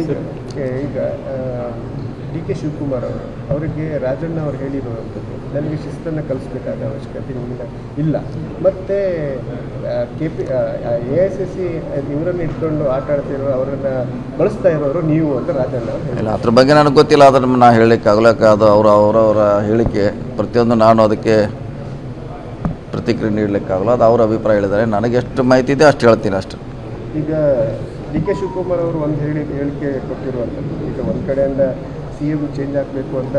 ಈಗ ಈಗ D K Shivakumar ಅವರು ಅವರಿಗೆ ರಾಜಣ್ಣ ಅವರು ಹೇಳಿರುವಂಥದ್ದು ನನಗೆ ಶಿಸ್ತನ್ನು ಕಲಿಸ್ಬೇಕಾದ ಅವಶ್ಯಕತೆ ನಿಮಗೆ ಇಲ್ಲ. ಮತ್ತು K P A S S C ಇವರನ್ನು ಇಟ್ಕೊಂಡು ಆಟ ಆಡ್ತಿರೋ ಅವರನ್ನು ಬಳಸ್ತಾ ಇರೋರು ನೀವು ಅಂತ ರಾಜಣ್ಣ ಅವರು ಇಲ್ಲ ಅದ್ರ ಬಗ್ಗೆ ನನಗೆ ಗೊತ್ತಿಲ್ಲ ಅದನ್ನು ನಾನು ಹೇಳಲಿಕ್ಕೆ ಆಗಲಕ್ಕೆ ಅದು ಅವರ ಅವರವರ ಹೇಳಿಕೆ. ಪ್ರತಿಯೊಂದು ನಾನು ಅದಕ್ಕೆ ಪ್ರತಿಕ್ರಿಯೆ ನೀಡಲಿಕ್ಕಾಗಲ್ಲ ಅದು ಅವ್ರ ಅಭಿಪ್ರಾಯ ಹೇಳಿದ್ದಾರೆ. ನನಗೆ ಎಷ್ಟು ಮಾಹಿತಿ ಇದೆ ಅಷ್ಟು ಹೇಳ್ತೀನಿ ಅಷ್ಟು. ಈಗ ಡಿ ಕೆ ಶಿವಕುಮಾರ್ ಅವರು ಒಂದು ಹೇಳಿ ಹೇಳಿಕೆ ಕೊಟ್ಟಿರುವಂಥದ್ದು. ಈಗ ಒಂದು ಕಡೆಯಿಂದ ಸಿ ಎಂ ಚೇಂಜ್ ಆಗಬೇಕು ಅಂತ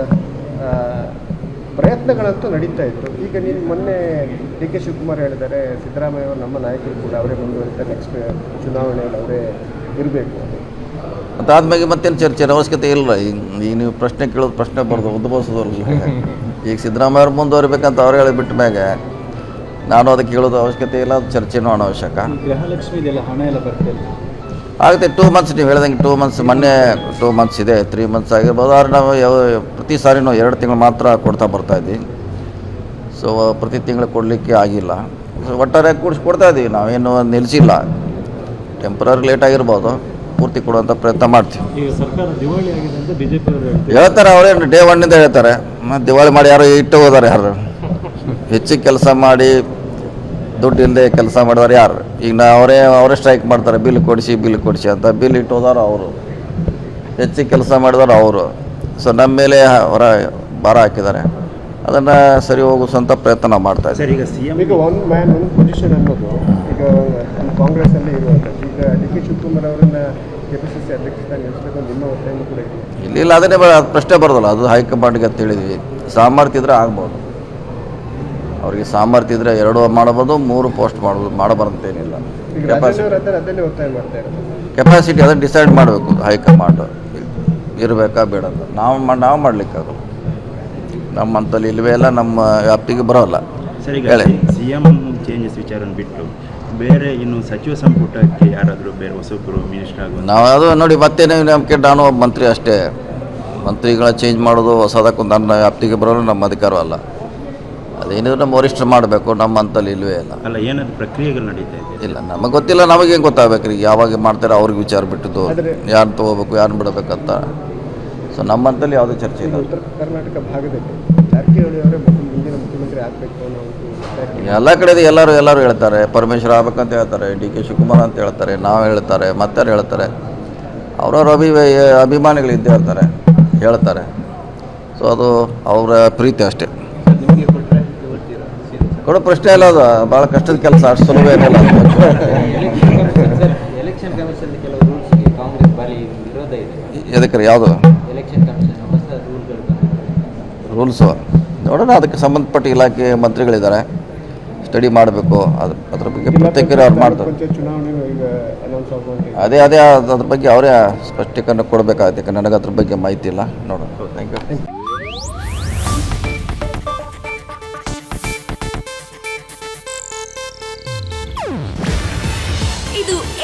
ಪ್ರಯತ್ನಗಳಂತೂ ನಡೀತಾ ಇತ್ತು. ಈಗ ನೀವು ಮೊನ್ನೆ ಡಿ ಕೆ ಶಿವಕುಮಾರ್ ಹೇಳಿದ್ದಾರೆ ಸಿದ್ದರಾಮಯ್ಯ ಅವರು ನಮ್ಮ ನಾಯಕರು ಕೂಡ ಅವರೇ ಮುಂದುವರಿತಾರೆ ನೆಕ್ಸ್ಟ್ ಚುನಾವಣೆಯಲ್ಲಿ ಅವರೇ ಇರಬೇಕು ಅದಾದ್ಮೇಲೆ ಮತ್ತೇನು ಚರ್ಚೆ ಅವಶ್ಯಕತೆ ಇಲ್ಲ. ಈಗ ಈಗ ನೀವು ಪ್ರಶ್ನೆ ಕೇಳೋದು ಪ್ರಶ್ನೆ ಬರ್ದು ಉದ್ಭವಿಸೋದಿಲ್ಲ ಈಗ ಸಿದ್ದರಾಮಯ್ಯ ಅವ್ರು ಮುಂದುವರಿಬೇಕಂತ ಅವ್ರು ಹೇಳಿಬಿಟ್ಟ ಮ್ಯಾಗೆ ನಾನು ಅದಕ್ಕೆ ಹೇಳೋದು ಅವಶ್ಯಕತೆ ಇಲ್ಲ ಅದು ಚರ್ಚೆನೂ ಅನವಶ್ಯಕ. ಗೃಹಲಕ್ಷ್ಮಿ ಇದೆಲ್ಲ ಹಣ ಎಲ್ಲ ಬರ್ತಿಲ್ಲ ಆಗುತ್ತೆ ಟೂ ಮಂತ್ಸ್ ನೀವು ಹೇಳ್ದಂಗೆ ಟೂ ಮಂತ್ಸ್ ಮೊನ್ನೆ ಟೂ ಮಂತ್ಸ್ ಇದೆ ತ್ರೀ ಮಂತ್ಸ್ ಆಗಿರ್ಬೋದು ಆದರೆ ನಾವು ಯಾವ ಪ್ರತಿ ಸಾರಿನೂ ಎರಡು ತಿಂಗಳು ಮಾತ್ರ ಕೊಡ್ತಾ ಬರ್ತಾ ಇದ್ದೀವಿ ಸೊ ಪ್ರತಿ ತಿಂಗಳು ಕೊಡಲಿಕ್ಕೆ ಆಗಿಲ್ಲ. ಸೊ ಒಟ್ಟಾರೆ ಕೂಡಿಸಿ ಕೊಡ್ತಾ ಇದ್ದೀವಿ ನಾವೇನು ನಿಲ್ಲಿಸಿಲ್ಲ ಟೆಂಪ್ರರಿ ಲೇಟ್ ಆಗಿರ್ಬೋದು ಪೂರ್ತಿ ಕೊಡುವಂಥ ಪ್ರಯತ್ನ ಮಾಡ್ತೀವಿ. ಹೇಳ್ತಾರೆ ಅವರೇನು ಡೇ ಒನ್ನಿಂದ ಹೇಳ್ತಾರೆ. ದಿವಾಳಿ ಮಾಡಿ ಯಾರೋ ಇಟ್ಟು ಹೋದಾರೆ ಯಾರು. ಹೆಚ್ಚಿಗೆ ಕೆಲಸ ಮಾಡಿ ದುಡ್ಡು ಇಲ್ಲದೆ ಕೆಲಸ ಮಾಡಿದವ್ರು ಯಾರು? ಈಗ ನಾ ಅವರೇ ಅವರೇ ಸ್ಟ್ರೈಕ್ ಮಾಡ್ತಾರೆ ಬಿಲ್ ಕೊಡಿಸಿ ಬಿಲ್ ಕೊಡಿಸಿ ಅಂತ ಬಿಲ್ ಇಟ್ಟು ಹೋದವ್ರು ಅವರು. ಹೆಚ್ಚಿಗೆ ಕೆಲಸ ಮಾಡಿದವ್ರು ಅವರು. ಸೊ ನಮ್ಮ ಮೇಲೆ ಹೊರ ಭಾರ ಹಾಕಿದ್ದಾರೆ. ಅದನ್ನು ಸರಿ ಹೋಗಿಸೋಂಥ ಪ್ರಯತ್ನ ಮಾಡ್ತಾ ಇದ್ದಾರೆ ಸರ್ ಈಗ ಸಿ ಎಂ ಈಗ ಒನ್ ಮ್ಯಾನ್ ಒನ್ ಪೊಸಿಷನ್ ಅನ್ನೋದು ಈಗ ಕಾಂಗ್ರೆಸ್ಸಲ್ಲಿ ಇರುವಂಥದ್ದು ಈಗ ಡಿ ಕೆ ಶಿವಕುಮಾರ್ ಅವರನ್ನ ಕೆ ಪಿ ಸಿ ಸಿ ಅಧ್ಯಕ್ಷ ಸ್ಥಾನ ಅಂತ ನಿಮ್ಮ ಒತ್ತಾಯ ಕೂಡ ಇದೆ. ಇಲ್ಲಿ ಇಲ್ಲ ಅದನ್ನೇ ಪ್ರಶ್ನೆ ಬರೋದಲ್ಲ. ಅದು ಹೈಕಮಾಂಡ್ಗೆ ಅಂತ ಹೇಳಿದ್ವಿ. ಸಾಮರ್ಥ್ಯ ಇದ್ರೆ ಆಗ್ಬೋದು. ಅವರಿಗೆ ಸಾಮರ್ಥ್ಯ ಇದ್ರೆ ಎರಡು ಮಾಡಬಹುದು ಮೂರು ಪೋಸ್ಟ್ ಮಾಡಬಹುದು ಮಾಡಬಾರ್ದಂತೇನಿಲ್ಲ. ಮಾಡ್ತಾ ಕೆಪಾಸಿಟಿ ಅದನ್ನು ಡಿಸೈಡ್ ಮಾಡಬೇಕು ಹೈಕಮಾಂಡ್. ಇರಬೇಕಾ ಬೇಡ ಅಂತ ನಾವು ನಾವು ಮಾಡಲಿಕ್ಕಾಗಲ್ಲ. ನಮ್ಮಂತಲ್ಲಿ ಇಲ್ಲವೇ ಇಲ್ಲ ನಮ್ಮ ವ್ಯಾಪ್ತಿಗೆ ಬರೋಲ್ಲ. ಸರಿ ಹೇಳಿ. ಸಿ ಎಂ ಚೇಂಜಸ್ ವಿಚಾರ ಬಿಟ್ಟು ಬೇರೆ ಇನ್ನು ಸಚಿವ ಸಂಪುಟಕ್ಕೆ ಯಾರಾದರೂ ಬೇರೆ ಹೊಸಬ್ರು ಮಿನಿಸ್ಟರ್ ಆಗುವಂತ ನಾವು ಅದು ನೋಡಿ ಮತ್ತೆ ನಮಗೆ ನಾನು ಒಬ್ಬ ಮಂತ್ರಿ ಅಷ್ಟೇ. ಮಂತ್ರಿಗಳ ಚೇಂಜ್ ಮಾಡೋದು ಹೊಸದಕ್ಕೊಂದು ನನ್ನ ವ್ಯಾಪ್ತಿಗೆ ಬರೋಲ್ಲ ನಮ್ಮ ಅಧಿಕಾರವಲ್ಲ. ಅದೇನಿದ್ರು ನಮ್ಮ ವರಿಷ್ಠರು ಮಾಡಬೇಕು ನಮ್ಮ ಅಂತಲ್ಲಿ ಇಲ್ಲವೇ ಇಲ್ಲ. ಅಲ್ಲ ಏನಾದ್ರು ಪ್ರಕ್ರಿಯೆಗಳು ನಡೀತಾ ಇದೆ? ಇಲ್ಲ ನಮಗೆ ಗೊತ್ತಿಲ್ಲ ನಮಗೇನು ಗೊತ್ತಾಗಬೇಕು? ರೀ ಯಾವಾಗ ಮಾಡ್ತಾರೆ ಅವ್ರಿಗೆ ವಿಚಾರ ಬಿಟ್ಟಿದ್ದು ಯಾರು ತೊಗೋಬೇಕು ಯಾರು ಬಿಡಬೇಕಂತ. ಸೊ ನಮ್ಮಂತಲ್ಲಿ ಯಾವುದೇ ಚರ್ಚೆ ಇಲ್ಲ. ಉತ್ತರ ಕರ್ನಾಟಕ ಭಾಗದಲ್ಲಿ ಜಾರಕಿಹೊಳಿ ಅವರೇ ಮೊದಲು ಮುಂದಿನ ಮುಖ್ಯಮಂತ್ರಿ ಆಗಬೇಕು ಅನ್ನೋ ಒಂದು ಒತ್ತಾಯ ಎಲ್ಲ ಕಡೆ ಎಲ್ಲರೂ ಎಲ್ಲರೂ ಹೇಳ್ತಾರೆ. ಪರಮೇಶ್ವರ ಆಗ್ಬೇಕಂತ ಹೇಳ್ತಾರೆ ಡಿ ಕೆ ಶಿವಕುಮಾರ್ ಅಂತ ಹೇಳ್ತಾರೆ ನಾವು ಹೇಳ್ತಾರೆ ಮತ್ತಾರು ಹೇಳ್ತಾರೆ. ಅವ್ರವ್ರ ಅಭಿ ಅಭಿಮಾನಿಗಳು ಇದ್ದೇ ಇರ್ತಾರೆ ಹೇಳ್ತಾರೆ. ಸೊ ಅದು ಅವರ ಪ್ರೀತಿ ಅಷ್ಟೇ. ಕೊಡೋ ಪ್ರಶ್ನೆ ಇಲ್ಲ ಅದು. ಭಾಳ ಕಷ್ಟದ ಕೆಲಸ ಅಷ್ಟು ಸುಲಭ ಏನಿಲ್ಲ ಸರ್ ಎಲೆಕ್ಷನ್ ಕಮಿಷನ್ ಕೆಲವು ರೂಲ್ಸ್ಗೆ ಕಾಂಗ್ರೆಸ್ ಬಾರಿ ವಿರೋಧ ಇದೆ. ಎದಕ್ಕೆ ಯಾವುದು? ಎಲೆಕ್ಷನ್ ಕಮಿಷನ್ ಹೊಸ ರೂಲ್ಗಳು ಬಂದಿದೆ ರೂಲ್ಸು ನೋಡೋಣ ಅದಕ್ಕೆ ಸಂಬಂಧಪಟ್ಟ ಇಲಾಖೆ ಮಂತ್ರಿಗಳಿದ್ದಾರೆ. ಸ್ಟಡಿ ಮಾಡಬೇಕು. ಅದು ಅದ್ರ ಬಗ್ಗೆ ಪ್ರತ್ಯೇಕ ಅವ್ರು ಮಾಡ್ತಾರೆ. ಪಂಚಾಯತ್ ಚುನಾವಣೆ ಈಗ ಅನೌನ್ಸ್ ಆಗುವಂತೆ ಅದೇ ಅದೇ ಅದ್- ಅದ್ರ ಬಗ್ಗೆ ಅವರೇ ಸ್ಪಷ್ಟೀಕರಣ ಕೊಡಬೇಕಾಗುತ್ತೆ. ನನಗೆ ಅದ್ರ ಬಗ್ಗೆ ಮಾಹಿತಿ ಇಲ್ಲ. ನೋಡೋಣ. Thank you